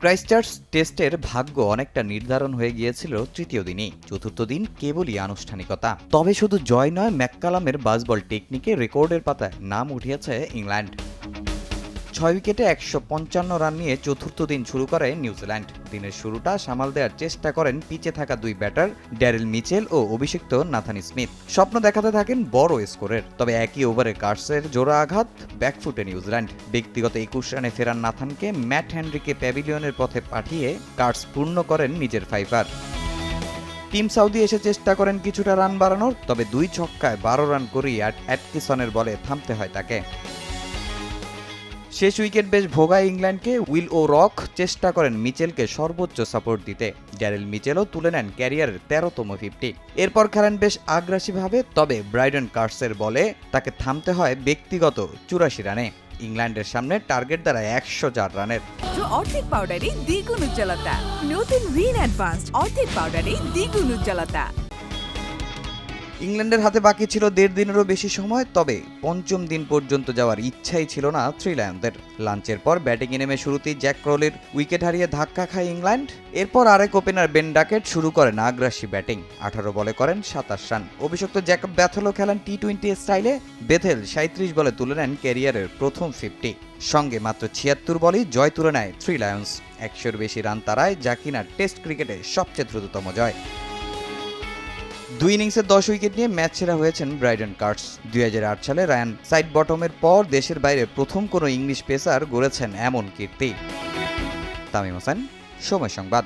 Christchurch টেস্টের ভাগ্য অনেকটা নির্ধারণ হয়ে গিয়েছিল তৃতীয় দিনই। চতুর্থ দিন কেবলই আনুষ্ঠানিকতা। তবে শুধু জয় নয়, ম্যাককালামের বাসবল টেকনিকে রেকর্ডের পাতায় নাম উঠিয়েছে ইংল্যান্ড। ছয় উইকেটে একশো পঞ্চান্ন রান নিয়ে চতুর্থ দিন শুরু করে নিউজিল্যান্ড। দিনের শুরুটা সামাল দেওয়ার চেষ্টা করেন পিচে থাকা দুই ব্যাটার ড্যারেল মিচেল ও অভিষিক্ত নাথানি স্মিথ। স্বপ্ন দেখাতে থাকেন বড় স্কোরের, তবে একই ওভারে কার্সের জোড়া আঘাত ব্যাকফুটে নিউজিল্যান্ড। ব্যক্তিগত একুশ রানে ফেরান নাথানকে ম্যাট হ্যানরিকে প্যাভিলিয়নের পথে পাঠিয়ে কার্স পূর্ণ করেন নিজের ফাইফার টিম সাউদি এসে চেষ্টা করেন কিছুটা রান বাড়ানোর, তবে দুই ছক্কায় বারো রান করেই অ্যাট- অ্যাটকিসনের বলে থামতে হয় তাকে। শেষ উইকেট বেশ ভোগায় ইংল্যান্ডকে উইল ও রক চেষ্টা করেন মিচেলকে সর্বোচ্চ সাপোর্ট দিতে। ড্যারেল মিচেলও তুলে নেন ক্যারিয়ারের তেরোতম ফিফটি। এরপর খেলেন বেশ আগ্রাসীভাবে, তবে ব্রাইডন কার্সের বলে তাকে থামতে হয় ব্যক্তিগত চুরাশি রানে। ইংল্যান্ডের সামনে টার্গেট দ্বারা একশো চার রানের। অর্ধেক পাউডারে দ্বিগুণ উজ্জ্বলতা। নতুন রিন অ্যাডভান্সড অর্ধেক পাউডারে দ্বিগুণ উজ্জ্বলতা। ইংল্যান্ডের হাতে বাকি ছিল দেড় দিনেরও বেশি সময়, তবে পঞ্চম দিন পর্যন্ত যাওয়ার ইচ্ছাই ছিল না থ্রি লায়নদের লাঞ্চের পর ব্যাটিংয়ে নেমে শুরুতেই জ্যাক ক্রলির উইকেট হারিয়ে ধাক্কা খায় ইংল্যান্ড। এরপর আরেক ওপেনার বেন ডাকেট শুরু করেন আগ্রাসী ব্যাটিং। আঠারো বলে করেন সাতাশ রান। অভিষিক্ত জ্যাকব ব্যাথেলও খেলেন টি টোয়েন্টি স্টাইলে। বেথেল সাঁত্রিশ বলে তুলে নেন ক্যারিয়ারের প্রথম ফিফটি। সঙ্গে মাত্র ছিয়াত্তর বলেই জয় তুলে নেয় থ্রি লায়ন্স। একশোর বেশি রান তারায় যা কিনা টেস্ট ক্রিকেটে সবচেয়ে দ্রুততম জয়। দুই ইনিংসে দশ উইকেট নিয়ে ম্যাচ সেরা হয়েছেন ব্রাইডেন কার্টস। দুই হাজার আট সালে রায়ান সাইড বটমের পর দেশের বাইরে প্রথম কোনো ইংলিশ পেসার গড়েছেন এমন কীর্তি। তামিম হোসেন, সময় সংবাদ।